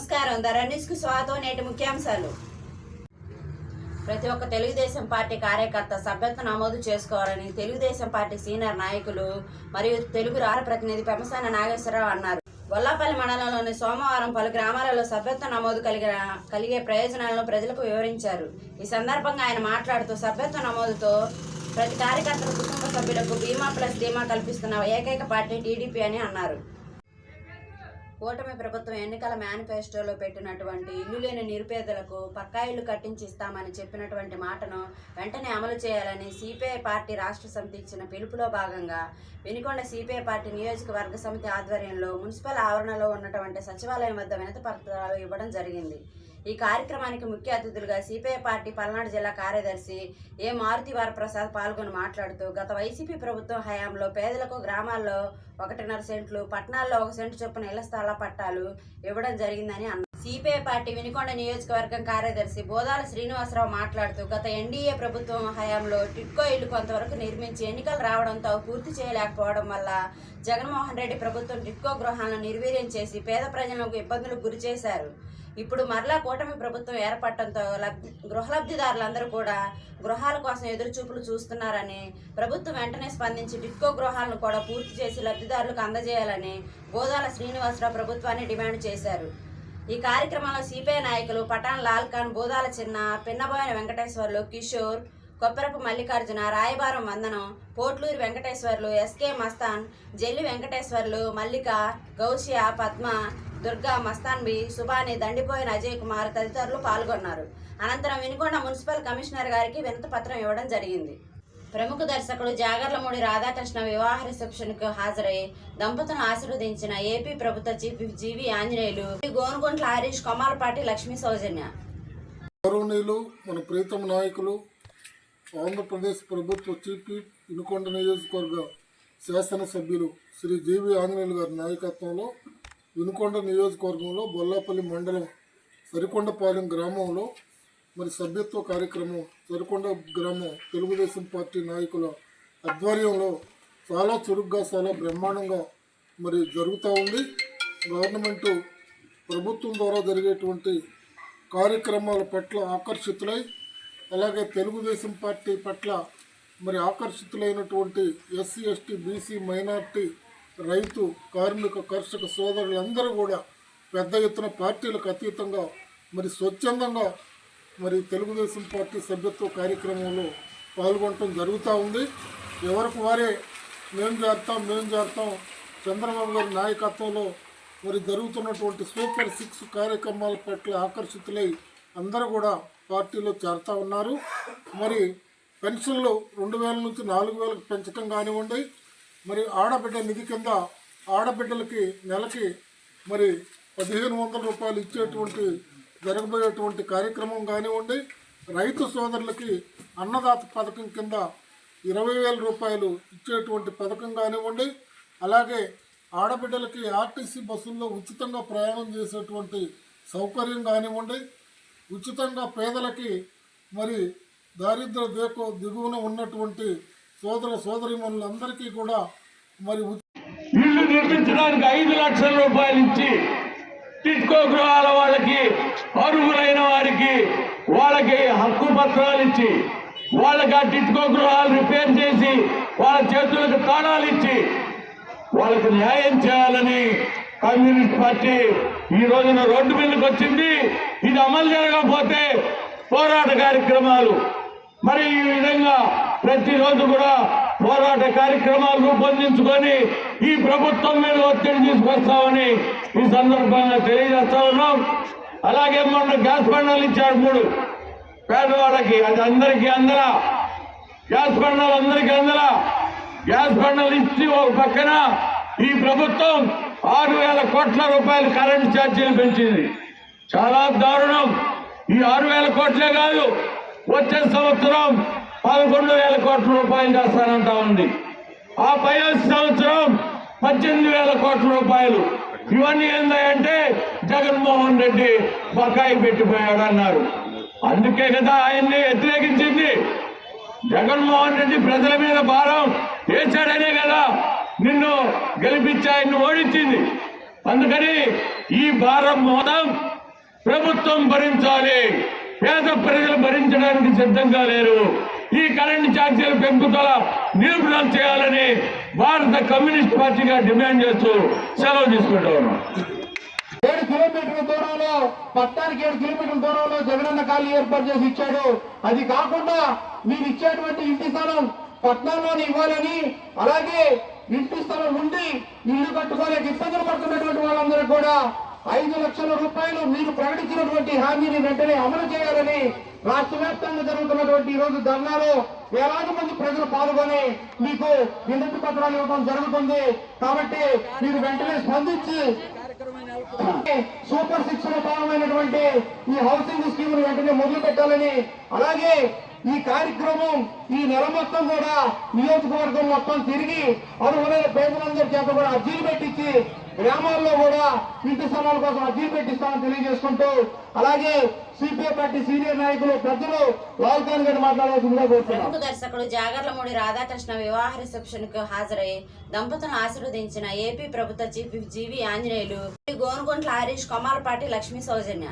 నమస్కారం. ద న్యూస్కు స్వాగతం నేటి ముఖ్యాంశాలు. ప్రతి ఒక్క తెలుగుదేశం పార్టీ కార్యకర్త సభ్యత్వ నమోదు చేసుకోవాలని తెలుగుదేశం పార్టీ సీనియర్ నాయకులు మరియు తెలుగు రాష్ట్ర ప్రతినిధి పెమసాన నాగేశ్వరరావు అన్నారు. వల్లాపల్లి మండలంలోని సోమవారం పలు గ్రామాలలో సభ్యత్వ నమోదు కలిగిన కలిగే ప్రయోజనాలను ప్రజలకు వివరించారు. ఈ సందర్భంగా ఆయన మాట్లాడుతూ సభ్యత్వ నమోదుతో ప్రతి కార్యకర్తల కుటుంబ సభ్యులకు బీమా ప్లస్ బీమా కల్పిస్తున్న ఏకైక పార్టీ టీడీపీ అని అన్నారు. కూటమి ప్రభుత్వం ఎన్నికల మేనిఫెస్టోలో పెట్టినటువంటి ఇల్లు లేని నిరుపేదలకు పక్కా ఇల్లు కట్టించి ఇస్తామని చెప్పినటువంటి మాటను వెంటనే అమలు చేయాలని సిపిఐ పార్టీ రాష్ట్ర సమితి ఇచ్చిన పిలుపులో భాగంగా వినుకొండ సిపిఐ పార్టీ నియోజకవర్గ సమితి ఆధ్వర్యంలో మున్సిపల్ ఆవరణలో ఉన్నటువంటి సచివాలయం వద్ద వినతి పత్రాలు ఇవ్వడం జరిగింది. ఈ కార్యక్రమానికి ముఖ్య అతిథులుగా సిపిఐ పార్టీ పల్నాడు జిల్లా కార్యదర్శి ఏ మారుతి వరప్రసాద్ పాల్గొని మాట్లాడుతూ గత వైసీపీ ప్రభుత్వం హయాంలో పేదలకు గ్రామాల్లో ఒకటిన్నర సెంట్లు పట్టణాల్లో ఒక సెంటు చొప్పున ఇళ్ళ స్థల పట్టాలు ఇవ్వడం జరిగిందని అన్నారు. సిపిఐ పార్టీ వినుకొండ నియోజకవర్గం కార్యదర్శి బోదాల శ్రీనివాసరావు మాట్లాడుతూ గత ఎన్డీఏ ప్రభుత్వం హయాంలో టిట్కో ఇల్లు కొంతవరకు నిర్మించి ఎన్నికలు రావడంతో పూర్తి చేయలేకపోవడం వల్ల జగన్మోహన్ రెడ్డి ప్రభుత్వం టిట్కో గృహాలను నిర్వీర్యం చేసి పేద ప్రజలకు ఇబ్బందులకు గురి చేశారు. ఇప్పుడు మరలా కూటమి ప్రభుత్వం ఏర్పడటంతో లబ్ధి గృహ లబ్ధిదారులందరూ కూడా గృహాల కోసం ఎదురుచూపులు చూస్తున్నారని ప్రభుత్వం వెంటనే స్పందించి టిట్కో గృహాలను కూడా పూర్తి చేసి లబ్ధిదారులకు అందజేయాలని గోదాల శ్రీనివాసరావు ప్రభుత్వాన్ని డిమాండ్ చేశారు. ఈ కార్యక్రమంలో సిపిఐ నాయకులు పటాన్ లాల్ ఖాన్ బోదాల చిన్న పిన్నబోయిన వెంకటేశ్వర్లు కిషోర్ కొప్పరపు మల్లికార్జున రాయబారం వందనం పోట్లూరి వెంకటేశ్వర్లు ఎస్కే మస్తాన్ జెల్లి వెంకటేశ్వర్లు మల్లిక గౌషియా పద్మ దుర్గా మస్తాన్ బి సుబాని దండిపోయిన అజయ్ కుమార్ తదితరులు పాల్గొన్నారు. అనంతరం వినుకొండ మున్సిపల్ కమిషనర్ గారికి వినతి పత్రం ఇవ్వడం జరిగింది. ప్రముఖ దర్శకుడు జాగర్లమూడి రాధాకృష్ణ వివాహ రిసెప్షన్కు హాజరై దంపతులను ఆశీర్వదించిన ఏపీ ప్రభుత్వ చీఫ్ జీవి ఆంజనేయులు గోనుగుంట్ల హరీష్ కొమాలపాటి లక్ష్మీ సౌజన్య. గౌరవనీయులు మన ప్రీతమ నాయకులు ఆంధ్రప్రదేశ్ ప్రభుత్వ చీఫ్ ఇనుకొండ నియోజకవర్గ శాసనసభ్యులు శ్రీ జీవి ఆంజనేయులు గారి నాయకత్వంలో వినుకొండ నియోజకవర్గంలో బొల్లాపల్లి మండలం సరికొండపాలెం గ్రామంలో మరి సభ్యత్వ కార్యక్రమం సరికొండ గ్రామం తెలుగుదేశం పార్టీ నాయకుల ఆధ్వర్యంలో చాలా చురుగ్గా చాలా బ్రహ్మాండంగా మరి జరుగుతూ ఉంది. గవర్నమెంటు ప్రభుత్వం ద్వారా జరిగేటువంటి కార్యక్రమాల పట్ల ఆకర్షితులై అలాగే తెలుగుదేశం పార్టీ పట్ల మరి ఆకర్షితులైనటువంటి ఎస్సీ ఎస్టీ బీసీ మైనార్టీ రైతు కార్మిక కర్షక సోదరులందరూ కూడా పెద్ద ఎత్తున పార్టీలకు అతీతంగా మరి స్వచ్ఛందంగా మరి తెలుగుదేశం పార్టీ సభ్యత్వ కార్యక్రమంలో పాల్గొనటం జరుగుతూ ఉంది. ఎవరికి వారే మేము చేస్తాం మేము చేస్తాం. చంద్రబాబు గారి నాయకత్వంలో మరి జరుగుతున్నటువంటి సూపర్ సిక్స్ కార్యక్రమాల పట్ల ఆకర్షితులై అందరూ కూడా పార్టీలో చేరుతా ఉన్నారు. మరి పెన్షన్లు రెండు వేల నుంచి నాలుగు వేలకు పెంచడం కానివ్వండి మరి ఆడబిడ్డ నిధి కింద ఆడబిడ్డలకి నెలకి మరి పదిహేను వందల రూపాయలు ఇచ్చేటువంటి జరగబోయేటువంటి కార్యక్రమం కానివ్వండి రైతు సోదరులకి అన్నదాత పథకం కింద ఇరవై వేల రూపాయలు ఇచ్చేటువంటి పథకం కానివ్వండి అలాగే ఆడబిడ్డలకి ఆర్టీసీ బస్సుల్లో ఉచితంగా ప్రయాణం చేసేటువంటి సౌకర్యం కానివ్వండి ఉచితంగా పేదలకి మరి దారిద్ర దేకో దిగువన ఉన్నటువంటి సోదర సోదరిమణులందరికీ కూడా మరి ఇల్లు నిర్మించడానికి ఐదు లక్షల రూపాయలు ఇచ్చి టిట్కో గృహాల వాళ్ళకి అర్హులైన వారికి వాళ్ళకి హక్కు పత్రాలు ఇచ్చి వాళ్ళకి ఆ టిట్కో గృహాలు రిపేర్ చేసి వాళ్ళ చేతులకు తాళాలు ఇచ్చి వాళ్ళకి న్యాయం చేయాలని కమ్యూనిస్ట్ పార్టీ ఈ రోజున రోడ్డు మీదకి వచ్చింది. ఇది అమలు జరగకపోతే పోరాట కార్యక్రమాలు. మరి ఈ విధంగా ప్రతిరోజు కూడా పోరాట కార్యక్రమాలు రూపొందించుకొని ఈ ప్రభుత్వం మీద ఒత్తిడి తీసుకొస్తామని ఈ సందర్భంగా తెలియజేస్తా ఉన్నాం. అలాగే మొన్న గ్యాస్ బండలు ఇచ్చాడు మూడు పేదవాళ్ళకి అది అందరికీ అందరా? గ్యాస్ బండలు అందరికీ అందరా? గ్యాస్ బండలు ఇచ్చి ఒక పక్కన ఈ ప్రభుత్వం ఆరు వేల కోట్ల రూపాయలు కరెంటు ఛార్జీలు పెంచింది. చాలా దారుణం. ఈ ఆరు వేల కోట్లే కాదు వచ్చే సంవత్సరం పదకొండు వేల కోట్ల రూపాయలు చేస్తానంటా ఉంది. ఆ పై పద్దెనిమిది వేల కోట్ల రూపాయలు ఇవన్నీ ఏందాయంటే జగన్మోహన్ రెడ్డి బకాయి పెట్టిపోయాడు అన్నారు. అందుకే కదా ఆయన్ని వ్యతిరేకించింది. జగన్మోహన్ రెడ్డి ప్రజల మీద భారం వేశాడనే కదా నిన్ను గెలిపించి ఆయన్ని ఓడించింది. అందుకని ఈ భారం మొత్తం ప్రభుత్వం భరించాలి. పేద ప్రజలు భరించడానికి సిద్ధంగా లేరు. ఈ కరెంటు ఛార్జీలు పెంపుదల నిలుపుదల చేయాలని భారత కమ్యూనిస్ట్ పార్టీగా డిమాండ్ చేస్తూ సెలవు తీసుకుంటా ఉన్నాం. ఏడు కిలోమీటర్ల దూరంలో పట్టానికి ఏడు కిలోమీటర్ల దూరంలో జగనన్న ఖాళీ ఏర్పాటు చేసి ఇచ్చాడు. అది కాకుండా మీరు ఇచ్చేటువంటి ఇంటి స్థలం పట్నంలోని ఇవ్వాలని అలాగే ఇంటి స్థలం ఉండి ఇల్లు కట్టుకోలేక ఇబ్బందులు పడుతున్నటువంటి వాళ్ళందరూ కూడా ఐదు లక్షల రూపాయలు మీరు ప్రకటించినటువంటి హామీని వెంటనే అమలు చేయాలని రాష్ట్ర వ్యాప్తంగా జరుగుతున్నటువంటి ఈ రోజు ధర్నాలో వేలాది మంది ప్రజలు పాల్గొని మీకు వినతి పత్రాలు ఇవ్వడం జరుగుతుంది. కాబట్టి మీరు వెంటనే స్పందించి సూపర్ సిక్స్లో భాగమైనటువంటి ఈ హౌసింగ్ స్కీమ్ వెంటనే మొదలు పెట్టాలని అలాగే ఈ కార్యక్రమం ఈ నెల మొత్తం కూడా నియోజకవర్గం మొత్తం తిరిగి అర్హులైన పేదలందరి చేత కూడా అర్జీలు పెట్టించి గ్రామాల్లో కూడా ఇంటి స్థలాల కోసం అర్జీలు పెట్టిస్తామని తెలియజేసుకుంటూ అలాగే సిపిఐ పార్టీ సీనియర్ నాయకులు పెద్దలు లాల్ ఖాన్ గారు మాట్లాడాల్సిందిగా కోరుతున్నాం. దర్శకుడు జాగర్లమూడి రాధాకృష్ణ వివాహ రిసెప్షన్కు హాజరై దంపతులను ఆశీర్వదించిన ఏపీ ప్రభుత్వ చీఫ్ జీవి ఆంజనేయులు గోనుగుంట్ల హరీష్ కొమాలపాటి లక్ష్మీ సౌజన్య.